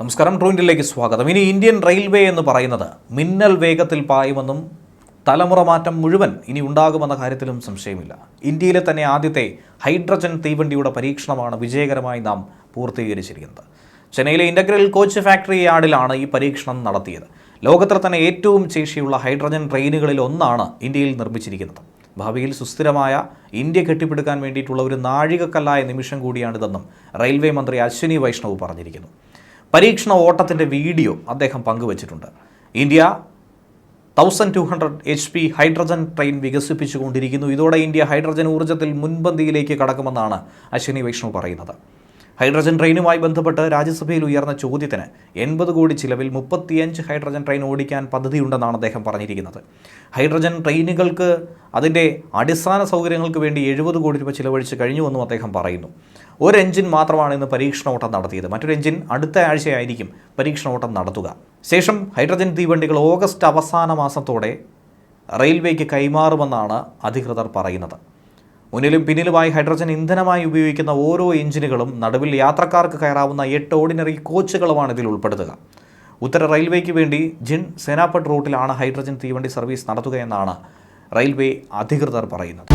നമസ്കാരം. ട്രൂൻഡിലേക്ക് സ്വാഗതം. ഇനി ഇന്ത്യൻ റെയിൽവേ എന്ന് പറയുന്നത് മിന്നൽ വേഗത്തിൽ പായുമെന്നും തലമുറ മാറ്റം മുഴുവൻ ഇനി ഉണ്ടാകുമെന്ന കാര്യത്തിലും സംശയമില്ല. ഇന്ത്യയിലെ തന്നെ ആദ്യത്തെ ഹൈഡ്രജൻ തീവണ്ടിയുടെ പരീക്ഷണമാണ് വിജയകരമായി നാം പൂർത്തീകരിച്ചിരിക്കുന്നത്. ചെന്നൈയിലെ ഇന്റഗ്രൽ കോച്ച് ഫാക്ടറി യാർഡിലാണ് ഈ പരീക്ഷണം നടത്തിയത്. ലോകത്തിലെ തന്നെ ഏറ്റവും ശേഷിയുള്ള ഹൈഡ്രജൻ ട്രെയിനുകളിൽ ഒന്നാണ് ഇന്ത്യയിൽ നിർമ്മിച്ചിരിക്കുന്നത്. ഭാവിയിൽ സുസ്ഥിരമായ ഇന്ത്യ കെട്ടിപ്പടുക്കാൻ വേണ്ടിയിട്ടുള്ള ഒരു നാഴികക്കല്ലായ നിമിഷം കൂടിയാണിതെന്നും റെയിൽവേ മന്ത്രി അശ്വിനി വൈഷ്ണവ് പറഞ്ഞിരിക്കുന്നു. പരീക്ഷണ ഓട്ടത്തിന്റെ വീഡിയോ അദ്ദേഹം പങ്കുവച്ചിട്ടുണ്ട്. India thousand two hundred H P hydrogen train വികസിപ്പിച്ചുകൊണ്ടിരിക്കുന്നു. ഇതോടെ ഇന്ത്യ ഹൈഡ്രജൻ ഊർജത്തിൽ മുൻപന്തിയിലേക്ക് കടക്കുമെന്നാണ് അശ്വിനി വൈഷ്ണവ് പറയുന്നത്. ഹൈഡ്രജൻ ട്രെയിനുമായി ബന്ധപ്പെട്ട് രാജ്യസഭയിൽ ഉയർന്ന ചോദ്യത്തിന് എൺപത് കോടി ചിലവിൽ മുപ്പത്തിയഞ്ച് ഹൈഡ്രജൻ ട്രെയിൻ ഓടിക്കാൻ പദ്ധതിയുണ്ടെന്നാണ് അദ്ദേഹം പറഞ്ഞിരിക്കുന്നത്. ഹൈഡ്രജൻ ട്രെയിനുകൾക്ക് അതിന്റെ അടിസ്ഥാന സൗകര്യങ്ങൾക്ക് വേണ്ടി എഴുപത് കോടി രൂപ ചിലവഴിച്ച് കഴിഞ്ഞുവെന്നും അദ്ദേഹം പറയുന്നു. ഒരു എഞ്ചിൻ മാത്രമാണ് ഇന്ന് പരീക്ഷണ ഓട്ടം നടത്തിയത്. മറ്റൊരു എഞ്ചിൻ അടുത്ത ആഴ്ചയായിരിക്കും പരീക്ഷണ ഓട്ടം നടത്തുക. ശേഷം ഹൈഡ്രജൻ തീവണ്ടികൾ ഓഗസ്റ്റ് അവസാന മാസത്തോടെ റെയിൽവേക്ക് കൈമാറുമെന്നാണ് അധികൃതർ പറയുന്നത്. മുന്നിലും പിന്നിലുമായി ഹൈഡ്രജൻ ഇന്ധനമായി ഉപയോഗിക്കുന്ന ഓരോ എഞ്ചിനുകളും നടുവിൽ യാത്രക്കാർക്ക് കയറാവുന്ന എട്ട് ഓർഡിനറി കോച്ചുകളുമാണ് ഇതിൽ ഉൾപ്പെടുത്തുക. ഉത്തര റെയിൽവേക്ക് വേണ്ടി ജിൻ സേനാപട്ട് റൂട്ടിലാണ് ഹൈഡ്രജൻ തീവണ്ടി സർവീസ് നടത്തുകയെന്നാണ് റെയിൽവേ അധികൃതർ പറയുന്നത്.